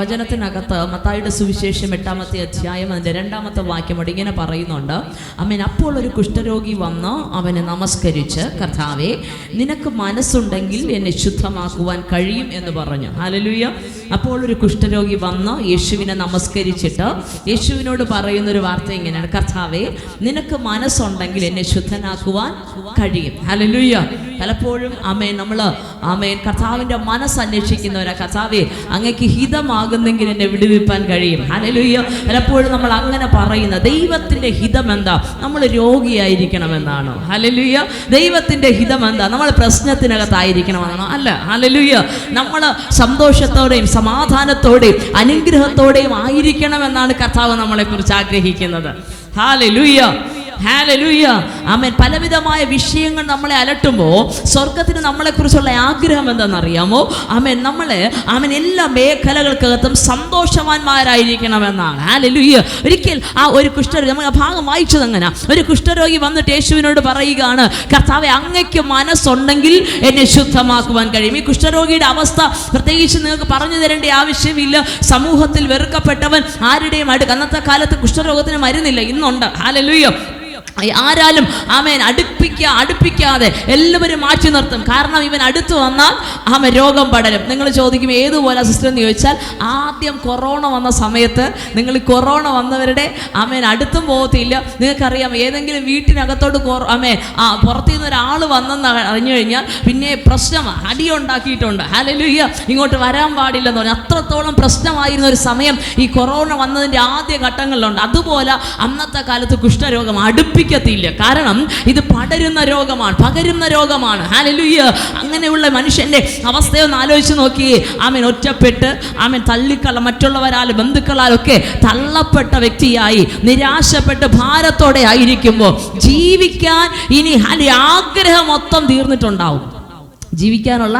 വചനത്തിനകത്ത് മത്തായിയുടെ സുവിശേഷം എട്ടാമത്തെ അധ്യായം അതിന്റെ രണ്ടാമത്തെ വാക്യം അവിടെ ഇങ്ങനെ പറയുന്നുണ്ട്. അമ്മൻ അപ്പോൾ ഒരു കുഷ്ഠരോഗി വന്ന് അവനെ നമസ്കരിച്ച് കർത്താവെ നിനക്ക് മനസ്സുണ്ടെങ്കിൽ എന്നെ ശുദ്ധമാക്കുവാൻ കഴിയും എന്ന് പറഞ്ഞു. ഹാലലുയ അപ്പോൾ ഒരു കുഷ്ഠരോഗി വന്ന് യേശുവിനെ നമസ്കരിച്ചിട്ട് യേശുവിനോട് പറയുന്ന ഒരു വാർത്ത ഇങ്ങനെയാണ്. കർത്താവേ നിനക്ക് മനസ്സുണ്ടെങ്കിൽ എന്നെ ശുദ്ധനാക്കുവാൻ കഴിയും. ഹലലുയ്യ പലപ്പോഴും അമേൻ നമ്മൾ അമേൻ കർത്താവിന്റെ മനസ്സ് അന്വേഷിക്കുന്നവരാ. കർത്താവേ അങ്ങക്ക് ഹിതമാകുന്നെങ്കിൽ എന്നെ വിടുവിപ്പാൻ കഴിയും. ഹലലുയ്യ പലപ്പോഴും നമ്മൾ അങ്ങനെ പറയുന്ന ദൈവത്തിന്റെ ഹിതം എന്താ നമ്മൾ രോഗിയായിരിക്കണമെന്നാണോ. ഹലലുയ്യ ദൈവത്തിന്റെ ഹിതം എന്താ നമ്മൾ പ്രശ്നത്തിനകത്തായിരിക്കണമെന്നാണോ. അല്ല ഹലലുയ്യ നമ്മൾ സന്തോഷത്തോടെയും സമാധാനത്തോടെയും അനുഗ്രഹത്തോടെയും ആയിരിക്കണമെന്നാണ് കർത്താവ് നമ്മളെക്കുറിച്ച് ആഗ്രഹിക്കുന്നത്. ഹാലലുയ്യ ഹാലലൂയ പലവിധമായ വിഷയങ്ങൾ നമ്മളെ അലട്ടുമ്പോൾ സ്വർഗത്തിന് നമ്മളെക്കുറിച്ചുള്ള ആഗ്രഹം എന്താണെന്നറിയാമോ? ആമേൻ നമ്മളെ ആമൻ എല്ലാ മേഖലകൾക്കകത്തും സന്തോഷവാന്മാരായിരിക്കണമെന്നാണ്. ഹാലലൂയ ഒരിക്കൽ ആ ഒരു കുഷ്ഠരോഗി നമ്മൾ ആ ഭാഗം വായിച്ചത് അങ്ങനെ ഒരു കുഷ്ഠരോഗി വന്നിട്ട് യേശുവിനോട് പറയുകയാണ് കർത്താവെ അങ്ങയ്ക്ക് മനസ്സുണ്ടെങ്കിൽ എന്നെ ശുദ്ധമാക്കുവാൻ കഴിയും. ഈ കുഷ്ഠരോഗിയുടെ അവസ്ഥ പ്രത്യേകിച്ച് നിങ്ങൾക്ക് പറഞ്ഞു തരേണ്ട ആവശ്യമില്ല. സമൂഹത്തിൽ വെറുക്കപ്പെട്ടവൻ ആരുടെയും അടുക്ക് അന്നത്തെ കാലത്ത് കുഷ്ഠരോഗത്തിന് മരുന്നില്ല. ഇന്നുണ്ട്. ഹാലലൂയ ആരാലും ആമേൻ അടുപ്പിക്ക അടുപ്പിക്കാതെ എല്ലാവരും മാറ്റി നിർത്തും. കാരണം ഇവൻ അടുത്ത് വന്നാൽ ആമ രോഗം പടരും. നിങ്ങൾ ചോദിക്കും ഏതുപോലെ സിസ്റ്റർ? എന്ന് ചോദിച്ചാൽ ആദ്യം കൊറോണ വന്ന സമയത്ത് നിങ്ങൾ കൊറോണ വന്നവരുടെ ആമേൻ അടുത്തും പോകത്തില്ല. നിങ്ങൾക്കറിയാം ഏതെങ്കിലും വീട്ടിനകത്തോട്ട് ആമേ ആമേൻ ആ പുറത്തു നിന്ന് ഒരാൾ വന്നെന്ന് അറിഞ്ഞു കഴിഞ്ഞാൽ പിന്നെ പ്രശ്നം അടിയുണ്ടാക്കിയിട്ടുണ്ട് ഹലലുയ്യ ഇങ്ങോട്ട് വരാൻ പാടില്ലെന്ന് പറഞ്ഞു. അത്രത്തോളം പ്രശ്നമായിരുന്ന ഒരു സമയം ഈ കൊറോണ വന്നതിന്റെ ആദ്യ ഘട്ടങ്ങളിലുണ്ട്. അതുപോലെ അന്നത്തെ കാലത്ത് കുഷ്ഠരോഗം അടുപ്പിക്കത്തില്ല കാരണം ഇത് പടരുന്ന രോഗമാണ് പകരുന്ന രോഗമാണ്. ഹാലലുയ്യ അങ്ങനെയുള്ള മനുഷ്യന്റെ അവസ്ഥയൊന്ന് ആലോചിച്ച് നോക്കി. ആമൻ ഒറ്റപ്പെട്ട് ആമൻ തള്ളിക്കള മറ്റുള്ളവരാൽ ബന്ധുക്കളാലൊക്കെ തള്ളപ്പെട്ട വ്യക്തിയായി നിരാശപ്പെട്ട് ഭാരത്തോടെ ആയിരിക്കുമ്പോൾ ജീവിക്കാൻ ഇനി ആഗ്രഹം മൊത്തം തീർന്നിട്ടുണ്ടാവും. ജീവിക്കാനുള്ള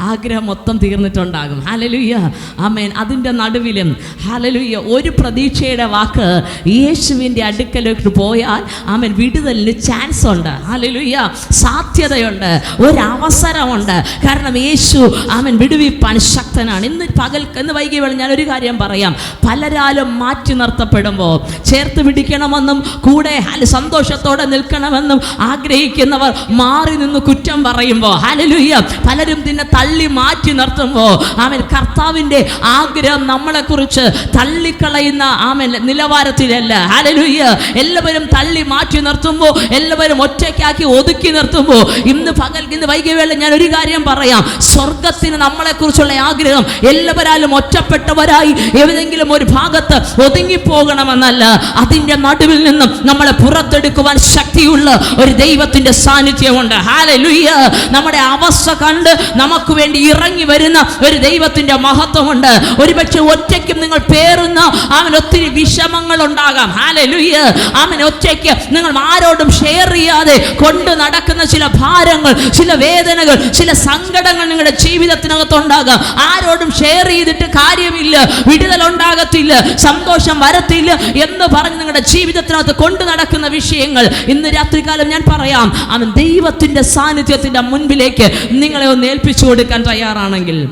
ആഗ്രഹം മൊത്തം തീർന്നിട്ടുണ്ടാകും. ഹലലുയ്യ ആമേൻ അതിന്റെ നടുവിലും ഹലലുയ്യ ഒരു പ്രതീക്ഷയുടെ വാക്ക് യേശുവിന്റെ അടുക്കലേക്ക് പോയാൽ ആമേൻ വിടുതലിന് ചാൻസ് ഉണ്ട്. ഹലലുയ്യ സാധ്യതയുണ്ട്. ഒരവസരമുണ്ട്. കാരണം യേശു അമൻ വിടുവിപ്പാൻ ശക്തനാണ്. ഇന്ന് പകൽ ഇന്ന് വൈകി വേണം ഞാൻ ഒരു കാര്യം പറയാം. പലരാലും മാറ്റി നിർത്തപ്പെടുമ്പോൾ ചേർത്ത് പിടിക്കണമെന്നും കൂടെ സന്തോഷത്തോടെ നിൽക്കണമെന്നും ആഗ്രഹിക്കുന്നവർ മാറി നിന്ന് കുറ്റം പറയുമ്പോൾ ഹലലുയ്യ പലരും തന്നെ തള്ളി മാറ്റി നിർത്തുമ്പോൾ ആമൻ കർത്താവിന്റെ ആഗ്രഹം നമ്മളെക്കുറിച്ച് തള്ളിക്കളയുന്ന ആമൻ നിലവാരത്തിലല്ല. ഹലലുയ്യ എല്ലാവരും തള്ളി മാറ്റി നിർത്തുമ്പോൾ എല്ലാവരും ഒറ്റയ്ക്കാക്കി ഒതുക്കി നിർത്തുമ്പോൾ ഇന്ന് പകൽ ഇന്ന് വൈകിവേള ഞാൻ ഒരു കാര്യം പറയാം. സ്വർഗത്തിന് നമ്മളെക്കുറിച്ചുള്ള ആഗ്രഹം എല്ലാവരാലും ഒറ്റപ്പെട്ടവരായി ഏതെങ്കിലും ഒരു ഭാഗത്ത് ഒതുങ്ങിപ്പോകണമെന്നല്ല. അതിന്റെ നടുവിൽ നിന്നും നമ്മളെ പുറത്തെടുക്കുവാൻ ശക്തിയുള്ള ഒരു ദൈവത്തിന്റെ സാന്നിധ്യമുണ്ട്. ഹാലലുയ്യ നമ്മുടെ അവസ്ഥ കണ്ട് നമുക്ക് വേണ്ടി ഇറങ്ങി വരുന്ന ഒരു ദൈവത്തിന്റെ മഹത്വമുണ്ട്. ഒരുപക്ഷെ ഒറ്റയ്ക്കും നിങ്ങൾ പേറുന്ന അവൻ ഒത്തിരി വിഷമങ്ങൾ ഉണ്ടാകാം ഹാലലുയ്യ അവൻ ഒറ്റയ്ക്ക് നിങ്ങൾ ആരോടും ഷെയർ ചെയ്യാതെ കൊണ്ട് നടക്കുന്ന ചില ഭാരങ്ങൾ ചില വേദനകൾ ചില സങ്കടങ്ങൾ നിങ്ങളുടെ ജീവിതത്തിനകത്തുണ്ടാകാം. ആരോടും ഷെയർ ചെയ്തിട്ട് കാര്യമില്ല വിടുതൽ ഉണ്ടാകത്തില്ല സന്തോഷം വരത്തില്ല എന്ന് പറഞ്ഞ് നിങ്ങളുടെ ജീവിതത്തിനകത്ത് കൊണ്ടു നടക്കുന്ന വിഷയങ്ങൾ ഇന്ന് രാത്രികാലം ഞാൻ പറയാം. അവൻ ദൈവത്തിന്റെ സാന്നിധ്യത്തിന്റെ മുൻപിലേക്ക് നിങ്ങളെ ഒന്ന് ഏൽപ്പിച്ചു കൊടുക്കാൻ തയ്യാറാണെങ്കിൽ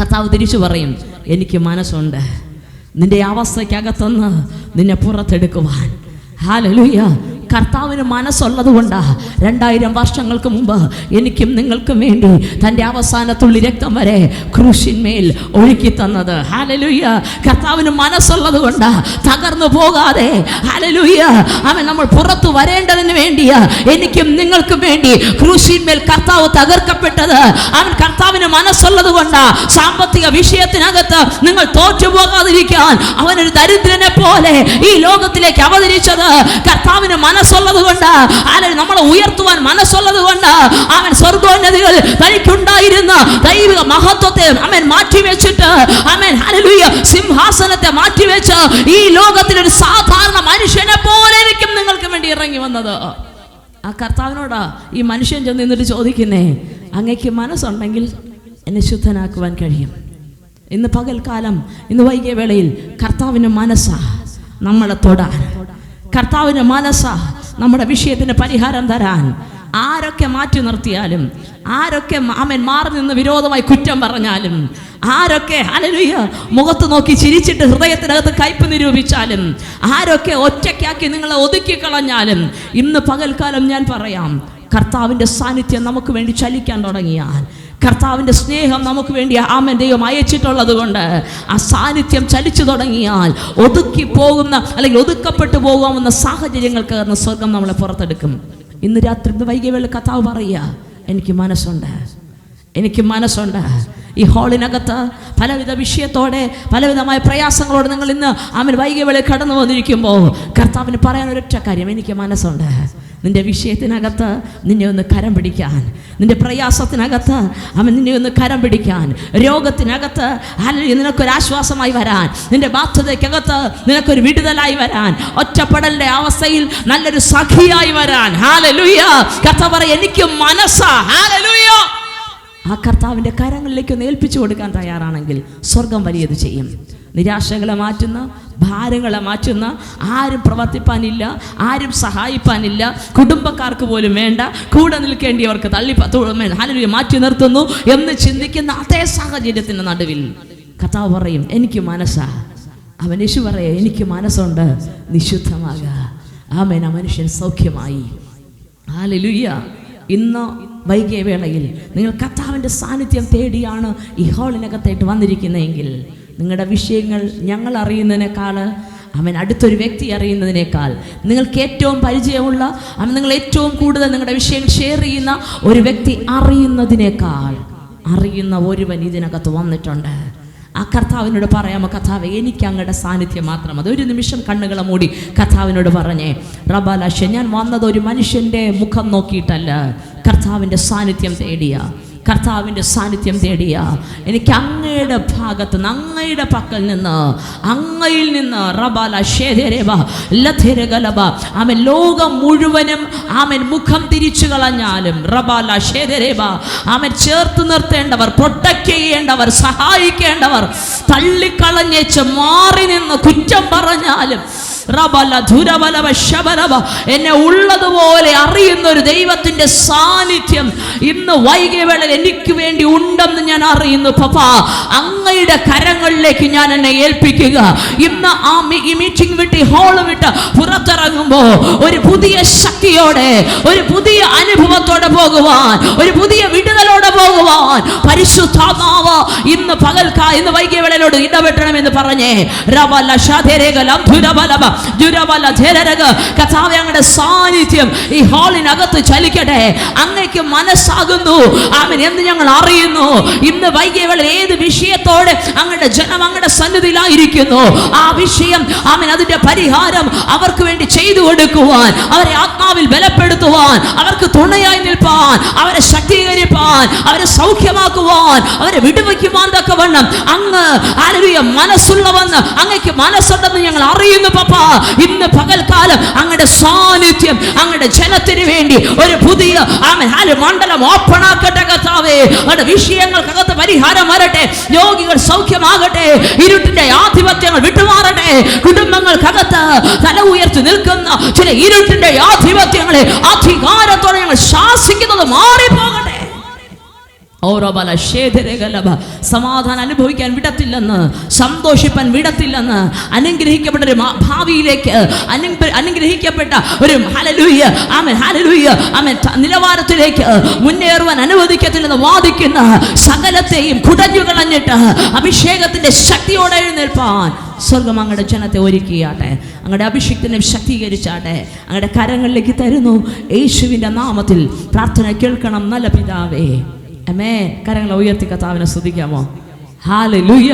കർത്താവ് തിരിച്ചു പറയും എനിക്ക് മനസ്സുണ്ട്. നിന്റെ അവസ്ഥയ്ക്കകത്തുനിന്ന് നിന്നെ പുറത്തെടുക്കുവാൻ. ഹാലലുയ്യ കർത്താവിന് മനസ്സുള്ളത് കൊണ്ടാ രണ്ടായിരം വർഷങ്ങൾക്ക് മുമ്പ് എനിക്കും നിങ്ങൾക്കും വേണ്ടി തന്റെ അവസാനത്തുള്ളി രക്തം വരെ ക്രൂശിന്മേൽ ഒഴുക്കി തന്നത്. ഹലലുയ്യ കർത്താവിന് മനസ്സുള്ളത് കൊണ്ടാ തകർന്നു പോകാതെ. ഹലലുയ്യ അവൻ നമ്മൾ പുറത്തു വരേണ്ടതിന് വേണ്ടിയ എനിക്കും നിങ്ങൾക്കും വേണ്ടി ക്രൂശിന്മേൽ കർത്താവ് തകർക്കപ്പെട്ടത്. അവൻ കർത്താവിന് മനസ്സുള്ളത് കൊണ്ടാ സാമ്പത്തിക വിഷയത്തിനകത്ത് നിങ്ങൾ തോറ്റു തോറ്റുപോകാതിരിക്കാൻ അവനൊരു ദരിദ്രനെ പോലെ ഈ ലോകത്തിലേക്ക് അവതരിച്ചത് കർത്താവിന് മനസ്സുള്ളത് കൊണ്ട് ആരെ നമ്മളെ ഉയർത്തുവാൻ മനസ്സുള്ളത് കൊണ്ട് അവൻ സ്വർഗോന്നതികൾ തനിക്കുണ്ടായിരുന്ന ദൈവിക മഹത്വത്തെ അവൻ മാറ്റിവെച്ചിട്ട് അവൻ ഹല്ലേലൂയ സിംഹാസനത്തെ മാറ്റിവെച്ച് ഈ ലോകത്തിൽ ഒരു സാധാരണ മനുഷ്യനെ പോലെ ആയിരിക്കും നിങ്ങൾക്ക് വേണ്ടി ഇറങ്ങി വന്നത്. ആ കർത്താവിനോടാ ഈ മനുഷ്യൻ ചെന്ന് നിന്നിട്ട് ചോദിക്കുന്നേ അങ്ങയ്ക്ക് മനസ്സുണ്ടെങ്കിൽ എന്നെ ശുദ്ധനാക്കുവാൻ കഴിയും. ഇന്ന് പകൽക്കാലം ഇന്ന് വൈകിയ വേളയിൽ കർത്താവിന് മനസ്സാ നമ്മളെ തൊടാൻ. കർത്താവിന് മനസ്സ നമ്മുടെ വിഷയത്തിന് പരിഹാരം തരാൻ. ആരൊക്കെ മാറ്റി നിർത്തിയാലും ആരൊക്കെ അവൻ മാറി നിന്ന് വിരോധമായി കുറ്റം പറഞ്ഞാലും ആരൊക്കെ അലലുയ്യ മുഖത്ത് നോക്കി ചിരിച്ചിട്ട് ഹൃദയത്തിനകത്ത് കയ്പ് നിരൂപിച്ചാലും ആരൊക്കെ ഒറ്റയ്ക്കാക്കി നിങ്ങളെ ഒതുക്കി കളഞ്ഞാലും ഇന്ന് പകൽക്കാലം ഞാൻ പറയാം കർത്താവിന്റെ സാന്നിധ്യം നമുക്ക് വേണ്ടി ചലിക്കാൻ തുടങ്ങിയാൽ കർത്താവിന്റെ സ്നേഹം നമുക്ക് വേണ്ടി ആമൻ ദൈവം അയച്ചിട്ടുള്ളത് കൊണ്ട് ആ സാന്നിധ്യം ചലിച്ചു തുടങ്ങിയാൽ ഒതുക്കി പോകുന്ന അല്ലെങ്കിൽ ഒതുക്കപ്പെട്ടു പോകാവുന്ന സാഹചര്യങ്ങൾക്ക് സ്വർഗം നമ്മളെ പുറത്തെടുക്കും. ഇന്ന് രാത്രി ഇന്ന് വൈകിയ വേള കർത്താവ് പറയുക എനിക്ക് മനസ്സുണ്ട്. എനിക്ക് മനസ്സുണ്ട്. ഈ ഹാളിനകത്ത് പലവിധ വിഷയത്തോടെ പലവിധമായ പ്രയാസങ്ങളോടെ നിങ്ങൾ ഇന്ന് അവൻ വൈകിയ വേളയിൽ കടന്നു വന്നിരിക്കുമ്പോൾ കർത്താവിന് പറയാൻ ഒരൊറ്റ കാര്യം എനിക്ക് മനസ്സുണ്ട്. നിന്റെ വിഷയത്തിനകത്ത് നിന്നെ ഒന്ന് കരം പിടിക്കാൻ നിന്റെ പ്രയാസത്തിനകത്ത് അവൻ നിന്നെ ഒന്ന് കരം പിടിക്കാൻ രോഗത്തിനകത്ത് അല്ലെങ്കിൽ നിനക്കൊരു ആശ്വാസമായി വരാൻ നിന്റെ ബാധ്യതയ്ക്കകത്ത് നിനക്കൊരു വിടുതലായി വരാൻ ഒറ്റപ്പെടലിന്റെ അവസ്ഥയിൽ നല്ലൊരു സഖിയായി വരാൻ. ഹാലലുയ്യ കഥ പറ എനിക്ക് മനസ്സാ. ഹാലലുയ്യ ആ കർത്താവിന്റെ കരങ്ങളിലേക്ക് ഒന്ന് ഏൽപ്പിച്ചു കൊടുക്കാൻ തയ്യാറാണെങ്കിൽ സ്വർഗം വലിയത് ചെയ്യും. നിരാശകളെ മാറ്റുന്ന ഭാരങ്ങളെ മാറ്റുന്ന ആരും പ്രവർത്തിപ്പാനില്ല ആരും സഹായിപ്പാനില്ല കുടുംബക്കാർക്ക് പോലും വേണ്ട കൂടെ നിൽക്കേണ്ടിയവർക്ക് തള്ളി ഹാലലുയ മാറ്റി നിർത്തുന്നു എന്ന് ചിന്തിക്കുന്ന അതേ സാഹചര്യത്തിന്റെ നടുവിൽ കഥാവ് പറയും എനിക്ക് മനസ്സാ. അവൻ യേശു പറയാ എനിക്ക് മനസ്സുണ്ട് നിശുദ്ധമാകുക ആമേൻ ആ മനുഷ്യൻ സൗഖ്യമായി. ഹാലലുയ്യ ഇന്ന് വൈകിയ വേളയിൽ നിങ്ങൾ കർത്താവിന്റെ സാന്നിധ്യം തേടിയാണ് ഈ ഹാളിനകത്തായിട്ട് വന്നിരിക്കുന്നതെങ്കിൽ നിങ്ങളുടെ വിഷയങ്ങൾ ഞങ്ങൾ അറിയുന്നതിനേക്കാൾ അവൻ അടുത്തൊരു വ്യക്തി അറിയുന്നതിനേക്കാൾ. നിങ്ങൾക്ക് ഏറ്റവും പരിചയമുള്ള അവൻ നിങ്ങൾ ഏറ്റവും കൂടുതൽ നിങ്ങളുടെ വിഷയങ്ങൾ ഷെയർ ചെയ്യുന്ന ഒരു വ്യക്തി അറിയുന്നതിനേക്കാൾ. അറിയുന്ന ഒരുവൻ ഇതിനകത്ത് വന്നിട്ടുണ്ട്. ആ കർത്താവിനോട് പറയാമോ കഥാവ് എനിക്ക് അങ്ങയുടെ സാന്നിധ്യം മാത്രം അത് ഒരു നിമിഷം കണ്ണുകളെ മൂടി കർത്താവിനോട് പറഞ്ഞേ റബാലാശ ഞാൻ വന്നത് ഒരു മനുഷ്യന്റെ മുഖം നോക്കിയിട്ടല്ല. കർത്താവിന്റെ സാന്നിധ്യം തേടിയ. കർത്താവിന്റെ സാന്നിധ്യം തേടിയ. എനിക്ക് അങ്ങയുടെ ഭാഗത്ത് നിന്ന് അങ്ങയുടെ പക്കൽ നിന്ന് അങ്ങയിൽ നിന്ന് റബാല ലഥരകലബ അവൻ ലോകം മുഴുവനും ആമൻ മുഖം തിരിച്ചു കളഞ്ഞാലും റബാല ഷേധരേബ ആമൻ ചേർത്ത് നിർത്തേണ്ടവർ പ്രൊട്ടക്റ്റ് ചെയ്യേണ്ടവർ സഹായിക്കേണ്ടവർ തള്ളിക്കളഞ്ഞേച്ച് മാറി നിന്ന് കുറ്റം പറഞ്ഞാലും എന്നെ ഉള്ളതുപോലെ അറിയുന്ന ഒരു ദൈവത്തിന്റെ സാന്നിധ്യം ഇന്ന് വൈകിയ വേളയിൽ എനിക്ക് വേണ്ടി ഉണ്ടെന്ന് ഞാൻ അറിയുന്നു പപ്പാ. അങ്ങയുടെ കരങ്ങളിലേക്ക് ഞാൻ എന്നെ ഏൽപ്പിക്കുക. ഇന്ന് ആ മീറ്റിംഗ് വിട്ട് ഹോൾ വിട്ട് പുറത്തിറങ്ങുമ്പോ ഒരു പുതിയ ശക്തിയോടെ ഒരു പുതിയ അനുഭവത്തോടെ പോകുവാൻ ഒരു പുതിയ വിടുതലോടെ പോകുവാൻ പരിശുദ്ധാത്മാവ് ഇന്ന് പകൽക്കാ ഇന്ന് വൈകിയ വേളയിലോട് ഇടപെട്ടണമെന്ന് പറഞ്ഞേ. രവല ശധരകലം ധുരബലം ദുരബല ധരരക. കഥാവെ അങ്ങയുടെ സാന്നിധ്യം ഈ ഹാളിനകത്ത് ചലിക്കട്ടെ. അങ്ങയ്ക്ക് മനസ്സാകുന്നു. ആമൻ. എന്ന് ഞങ്ങൾ അറിയുന്നു. ഇന്ന് വൈകിയവളിൽ ഏത് വിഷയത്തോടെ അങ്ങയുടെ ജനം അങ്ങയുടെ സന്നിധിയിലായിരിക്കുന്നു? ആ വിഷയം ആമൻ അതിന്റെ പരിഹാരം അവർക്ക് വേണ്ടി ചെയ്തു കൊടുക്കുവാൻ അവരെ ആത്മാവിൽ ബലപ്പെടുത്തുവാൻ അവർക്ക് തുണയായി നിൽപ്പാൻ അവരെ ശക്തീകരിപ്പാൻ അവരെ സൗഖ്യമാക്കുവാൻ അവരെ വിടുവയ്ക്കുവാൻ തക്കവണ്ണം അങ്ങ് ആരൊരു മനസ്സുള്ളവന്ന് അങ്ങയ്ക്ക് മനസ്സുണ്ടെന്ന് ഞങ്ങൾ അറിയുന്നു പപ്പ. ഇന്ന് പകൽക്കാലം അങ്ങയുടെ സാന്നിധ്യം അങ്ങയുടെ ജനത്തിന് വേണ്ടി ഒരു പുതിയ ആമൻ ഹാൽ മണ്ഡലം ഓപ്പൺ ആക്കട്ടെ കർത്താവേ. അവരുടെ വിഷയങ്ങൾക്കകത്ത് പരിഹാരം വരട്ടെ. രോഗികൾ സൗഖ്യമാകട്ടെ. ഇരുട്ടിന്റെ ആധിപത്യങ്ങൾ വിട്ടുമാറട്ടെ. കുടുംബങ്ങൾക്കകത്ത് തല ഉയർത്തി നിൽക്കുന്ന ചില ഇരുട്ടിന്റെ ആധിപത്യങ്ങളെ അധികാരത്തോടെ ഞങ്ങൾ ശാസിക്കുന്നത് മാറിപ്പോകട്ടെ ഓരോ ബല സമാധാനം അനുഭവിക്കാൻ വിടത്തില്ലെന്ന് സന്തോഷിപ്പാൻ വിടത്തില്ലെന്ന് അനുഗ്രഹിക്കപ്പെട്ട ഒരു ഭാവിയിലേക്ക് അനു- അനുഗ്രഹിക്കപ്പെട്ട ഒരു ഹലലൂയ ആമൻ ഹലലൂയ ആമൻ നിലവാരത്തിലേക്ക് മുന്നേറുവാൻ അനുവദിക്കത്തില്ലെന്ന് വാദിക്കുന്ന സകലത്തെയും കുടഞ്ഞു കളഞ്ഞിട്ട് അഭിഷേകത്തിന്റെ ശക്തിയോടെ എഴുന്നേൽപ്പാൻ സ്വർഗം അങ്ങയുടെ ജനത്തെ ഒരുക്കിയാട്ടെ അങ്ങയുടെ അഭിഷേകത്തിനെ ശക്തീകരിച്ചാട്ടെ അങ്ങയുടെ കരങ്ങളിലേക്ക് തരുന്നു. യേശുവിന്റെ നാമത്തിൽ പ്രാർത്ഥന കേൾക്കണം നല്ല പിതാവേ. അമേ കരങ്ങളെ ഉയർത്തി കർത്താവിനെ സ്തുതിക്കാമോ? ഹാലലൂയ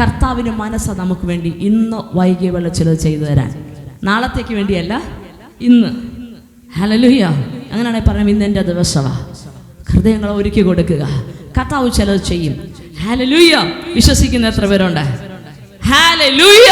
കർത്താവിന്റെ മനസ്സാ നമുക്ക് വേണ്ടി ഇന്ന് വൈകിയ വെള്ള ചിലത് ചെയ്തു തരാൻ. നാളത്തേക്ക് വേണ്ടിയല്ല ഇന്ന്. ഹലലുയ്യ അങ്ങനെയാണെങ്കിൽ പറയാം ഇന്ന് എന്റെ ദിവസമാ. ഹൃദയങ്ങളെ ഒരുക്കി കൊടുക്കുക. കർത്താവ് ചിലത് ചെയ്യും. ഹാലലുയ്യ വിശ്വസിക്കുന്ന എത്ര പേരുണ്ട്? ഹാലലുയ്യ